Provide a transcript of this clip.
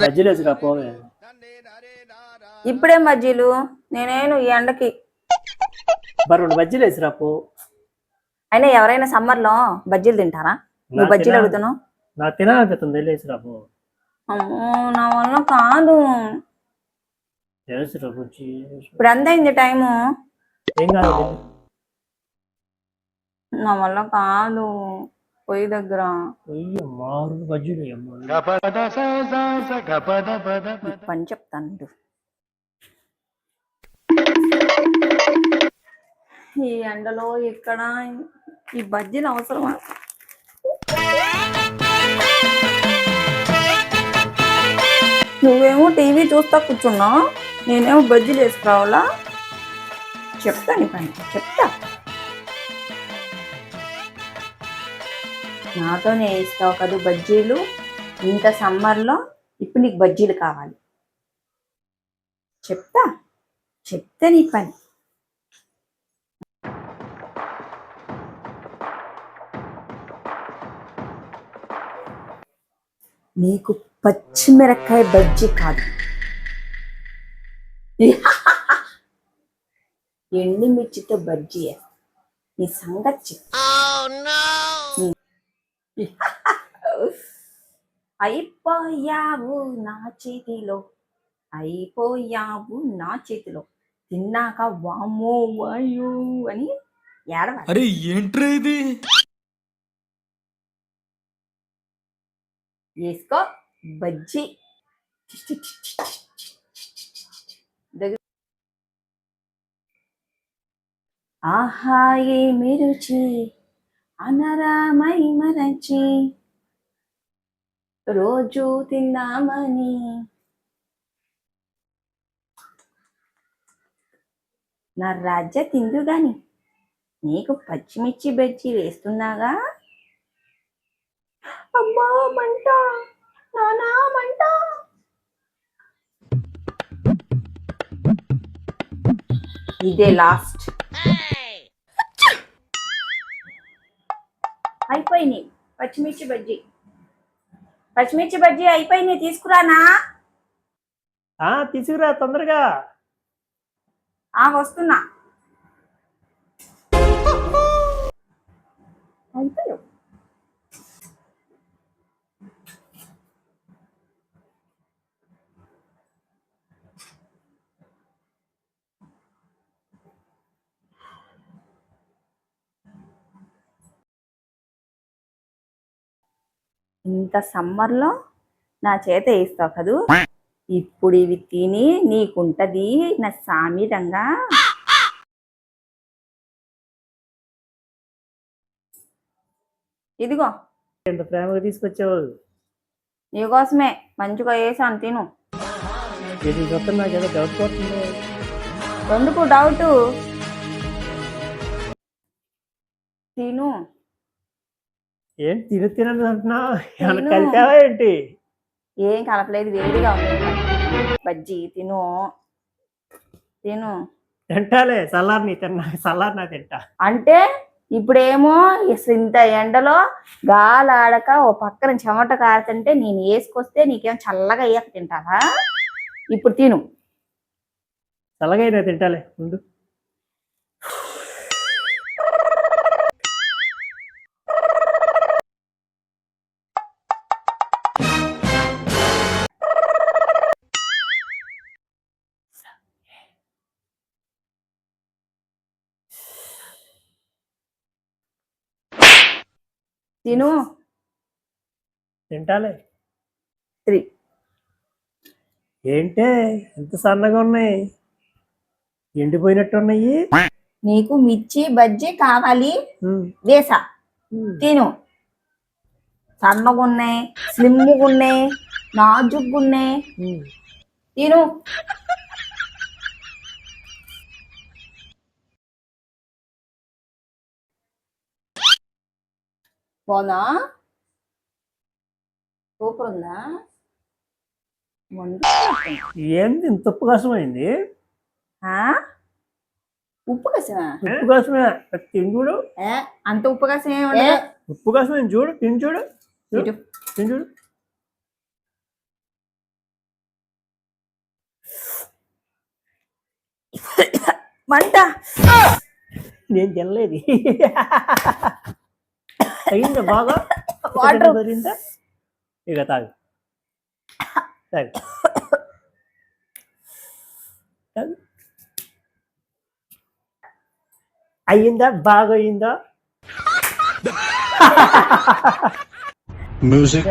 బజ్జీలు వేసిరా పోవే ఇప్పుడేం బజ్జీలు నేనేను ఈ ఎండకి. మరి రెండు బజ్జీలు వేసిరా పో అయినా ఎవరైనా సమ్మర్లో బజ్జీలు తింటారా? నువ్వు బజ్జీలు తినా- అడుగుతున్నావు? నా తినాలనిపిస్తుంది పో అమ్మో నా వల్ల కాదు. బుజ్జి ఇప్పుడు ఎంత అయింది టైము? ఏం కాదు వెళ్ళు. నా వల్ల కాదు. పొయ్యి దగ్గర. మారు పని చెప్తాను. ఈ ఎండలో ఇక్కడ ఈ బజ్జీలు అవసరమా? నువ్వేమో టీవీ చూస్తా కూర్చున్నావు నేనేమో బజ్జీలు వేసుకురావాలా? చెప్తా నీ పని చెప్తా. నాతోనే వేస్తావు కదా బజ్జీలు? ఇంత సమ్మర్లో ఇప్పుడు నీకు బజ్జీలు కావాలి. చెప్తా? చెప్తే నీ పని. నీకు పచ్చిమిరకాయ బజ్జీ కాదు. ఎండుమిర్చితో బజ్జీ నీ సంగతి చెప్తా. Oh, అయిపోయావు నా చేతిలో అయిపోయావు నా చేతిలో తిన్నాక వామో వాయు అని ఏడవాలి అరే ఏంట్రా ఇది వేసుకో బజ్జీ ఆహా ఏమి రుచి అనరామై మరచి రోజు తిందామని నా రాజ్య తిందు గాని నీకు పచ్చిమిర్చి బెజ్జి వేస్తున్నాగా? అమ్మా మంట! నానా మంట! ఇదే లాస్ట్. అయిపోయినాయి. పచ్చిమిర్చి బజ్జీ. పచ్చిమిర్చి బజ్జీ అయిపోయినాయి. తీసుకురానా? తీసుకురా తొందరగా. ఆ వస్తున్నా. అయిపోయావు. ఇంత సమ్మర్లో నా చేత వేస్తావు కదూ? ఇప్పుడు ఇవి తిని నీకుంటది నా సామిరంగా ఇదిగో. ఎంత ప్రేమగా తీసుకొచ్చావు నీకోసమే మంచిగా వేసాను తిను. ఎందుకు డౌట్ ఏంటి తిని తినని అంటున్నా ఏమన్నా ఏంటి? ఏం కలపలేదు వేడిగా ఉంది. బజ్జీ తిను. తిను. తింటాలే సల్లార్ని తిన్నా సల్లార్నా తింటా. అంటే ఇప్పుడేమో ఇంత ఎండలో గాలాడక ఓ పక్కన చెమట కారుతుంటే నేను వేసుకొస్తే నీకేం చల్లగా అయ్యాక తింటావా ఇప్పుడు తిను. చల్లగైనా తింటాలే ఉండు. తిను. తింటాలే. త్రీ. ఏంటే ఎంత సన్నగా ఉన్నాయి? ఎండిపోయినట్టు ఉన్నాయి నీకు మిర్చి బజ్జీ కావాలి. వేసా. తిను. సన్నగున్నాయి స్లిమ్గున్నాయి నాజుగ్గున్నాయి. ఉమ్. తిను. పోనా? సూపర్ ఉందా ఏంది ఇంత ఉప్పు కసమైంది ఉప్పు కసమా? ఉప్పు కసమే. తిని చూడు. అంత ఉప్పు కసమే ఉప్పు కసమే చూడు. తిని. చూడు. తిని చూడు. మంట. నేను తినలేదు. అయ్యిందా బాగా? వాటర్ దొరిందా ఇక తాగు. తాగు. అయ్యిందా? బాగా అయ్యిందా మ్యూజిక్